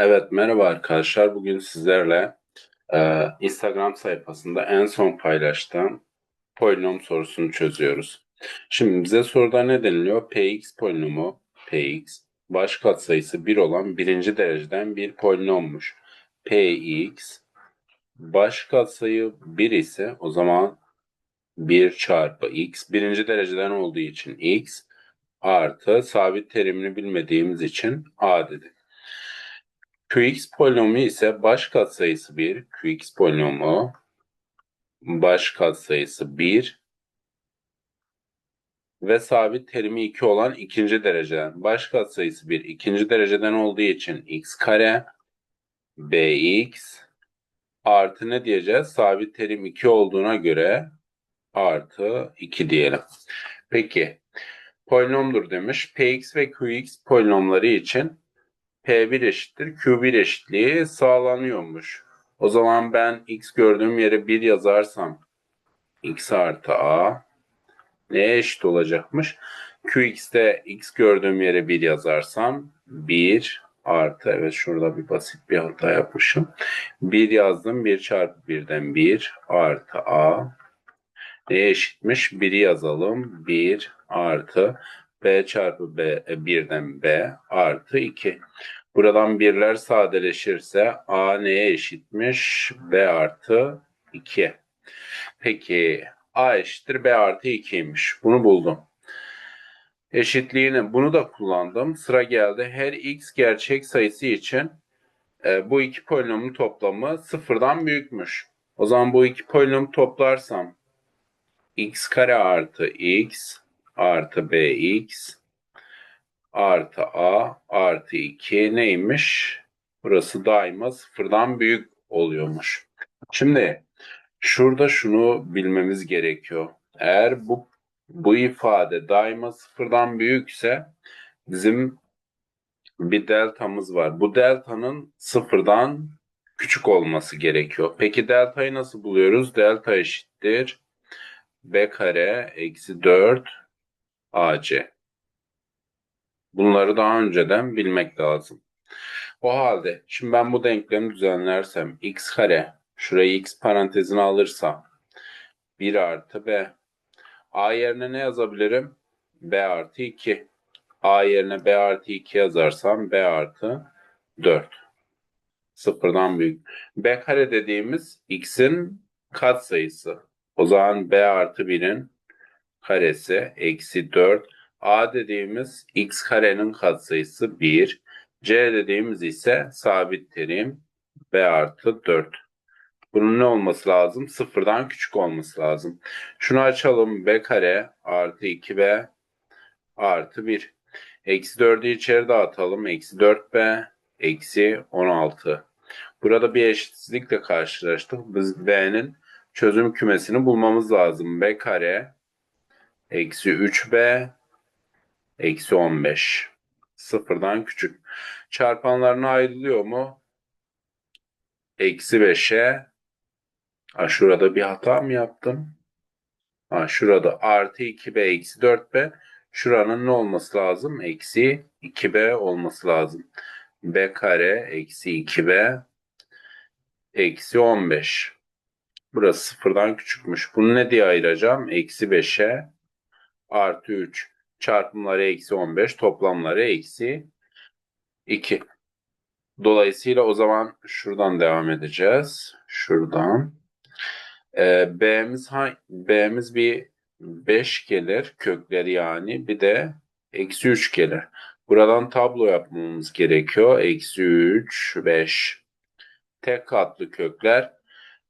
Evet, merhaba arkadaşlar. Bugün sizlerle e, Instagram sayfasında en son paylaştığım polinom sorusunu çözüyoruz. Şimdi bize soruda ne deniliyor? Px polinomu, Px, baş katsayısı 1 olan birinci dereceden bir polinommuş. Px, baş katsayı 1 ise o zaman 1 çarpı x, birinci dereceden olduğu için x, artı sabit terimini bilmediğimiz için a dedik. Qx polinomu ise baş katsayısı 1. Qx polinomu baş katsayısı 1 ve sabit terimi 2 olan ikinci dereceden. Baş katsayısı 1 ikinci dereceden olduğu için x kare bx artı ne diyeceğiz? Sabit terim 2 olduğuna göre artı 2 diyelim. Peki polinomdur demiş. Px ve qx polinomları için P1 eşittir Q1 eşitliği sağlanıyormuş. O zaman ben x gördüğüm yere 1 yazarsam x artı a neye eşit olacakmış? Qx'te x gördüğüm yere 1 yazarsam 1 artı evet şurada bir basit bir hata yapmışım. 1 yazdım 1 çarpı 1'den 1 artı a neye eşitmiş? 1'i yazalım 1 artı b çarpı b 1'den e, b artı 2. Buradan birler sadeleşirse a neye eşitmiş? b artı 2. Peki a eşittir b artı 2'ymiş. Bunu buldum. Eşitliğini bunu da kullandım. Sıra geldi. Her x gerçek sayısı için e, bu iki polinomun toplamı sıfırdan büyükmüş. O zaman bu iki polinomu toplarsam x kare artı x artı bx artı a artı 2 neymiş? Burası daima sıfırdan büyük oluyormuş. Şimdi şurada şunu bilmemiz gerekiyor. Eğer bu bu ifade daima sıfırdan büyükse bizim bir deltamız var. Bu deltanın sıfırdan küçük olması gerekiyor. Peki deltayı nasıl buluyoruz? Delta eşittir b kare eksi 4 ac. Bunları daha önceden bilmek lazım. O halde şimdi ben bu denklemi düzenlersem x kare şurayı x parantezine alırsam 1 artı b a yerine ne yazabilirim? b artı 2 a yerine b artı 2 yazarsam b artı 4 sıfırdan büyük. b kare dediğimiz x'in katsayısı. O zaman b artı 1'in karesi eksi 4 A dediğimiz x karenin katsayısı 1. C dediğimiz ise sabit terim B artı 4. Bunun ne olması lazım? Sıfırdan küçük olması lazım. Şunu açalım. B kare artı 2B artı 1. Eksi 4'ü içeri dağıtalım. Eksi 4B eksi 16. Burada bir eşitsizlikle karşılaştık. Biz B'nin çözüm kümesini bulmamız lazım. B kare eksi 3B Eksi 15. Sıfırdan küçük. Çarpanlarına ayrılıyor mu? Eksi 5'e. Ha, şurada bir hata mı yaptım? Ha, şurada artı 2b eksi 4b. Şuranın ne olması lazım? Eksi 2b olması lazım. b kare eksi 2b eksi 15. Burası sıfırdan küçükmüş. Bunu ne diye ayıracağım? Eksi 5'e artı 3. Çarpımları eksi 15, toplamları eksi 2. Dolayısıyla o zaman şuradan devam edeceğiz. Şuradan. Ee, B'miz, B'miz bir 5 gelir kökleri yani bir de eksi 3 gelir. Buradan tablo yapmamız gerekiyor. Eksi 3, 5. Tek katlı kökler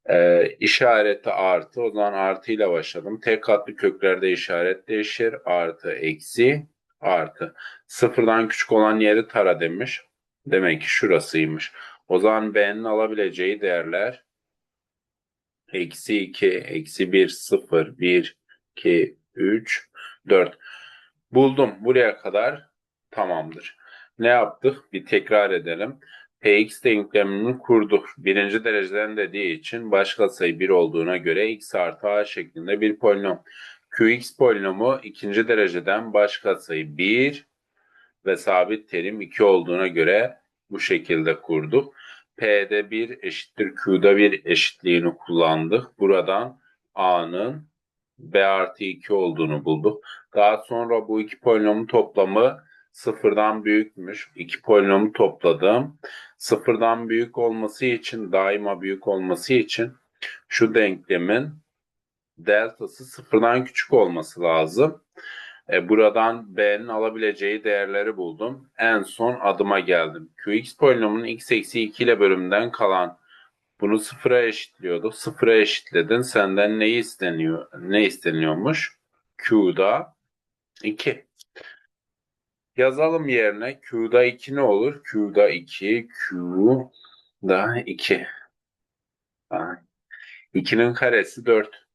e, işareti artı. O zaman artı ile başladım. Tek katlı köklerde işaret değişir. Artı, eksi, artı. Sıfırdan küçük olan yeri tara demiş. Demek ki şurasıymış. O zaman B'nin alabileceği değerler eksi 2, eksi 1, 0, 1, 2, 3, 4. Buldum. Buraya kadar tamamdır. Ne yaptık? Bir tekrar edelim. Px denklemini kurduk. Birinci dereceden dediği için başka sayı 1 olduğuna göre x artı a şeklinde bir polinom. Qx polinomu ikinci dereceden başka sayı 1 ve sabit terim 2 olduğuna göre bu şekilde kurduk. P'de 1 eşittir Q'da 1 eşitliğini kullandık. Buradan A'nın B artı 2 olduğunu bulduk. Daha sonra bu iki polinomun toplamı sıfırdan büyükmüş. İki polinomu topladım. Sıfırdan büyük olması için, daima büyük olması için şu denklemin deltası sıfırdan küçük olması lazım. E, buradan B'nin alabileceği değerleri buldum. En son adıma geldim. Qx polinomunun x eksi 2 ile bölümünden kalan bunu sıfıra eşitliyordu. Sıfıra eşitledin. Senden neyi isteniyor? Ne isteniyormuş? Q'da 2. Yazalım yerine. Q'da 2 ne olur? Q'da 2. Q'da 2. 2'nin karesi 4.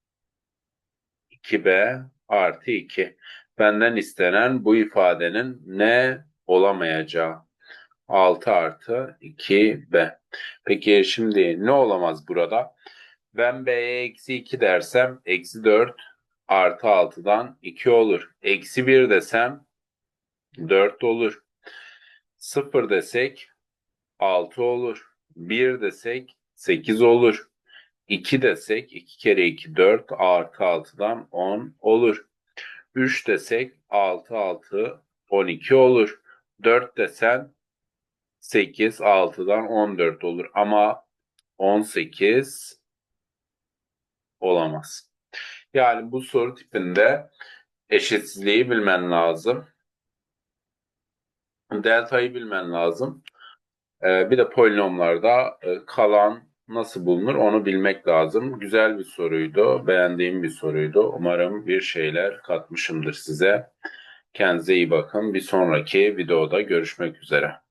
2b artı 2. Benden istenen bu ifadenin ne olamayacağı. 6 artı 2b. Peki şimdi ne olamaz burada? Ben b'ye eksi 2 dersem eksi 4 artı 6'dan 2 olur. Eksi 1 desem 4 olur. 0 desek 6 olur. 1 desek 8 olur. 2 desek 2 kere 2 4 artı 6'dan 10 olur. 3 desek 6 6 12 olur. 4 desen 8 6'dan 14 olur ama 18 olamaz. Yani bu soru tipinde eşitsizliği bilmen lazım. Delta'yı bilmen lazım. Ee, bir de polinomlarda e, kalan nasıl bulunur onu bilmek lazım. Güzel bir soruydu. Beğendiğim bir soruydu. Umarım bir şeyler katmışımdır size. Kendinize iyi bakın. Bir sonraki videoda görüşmek üzere.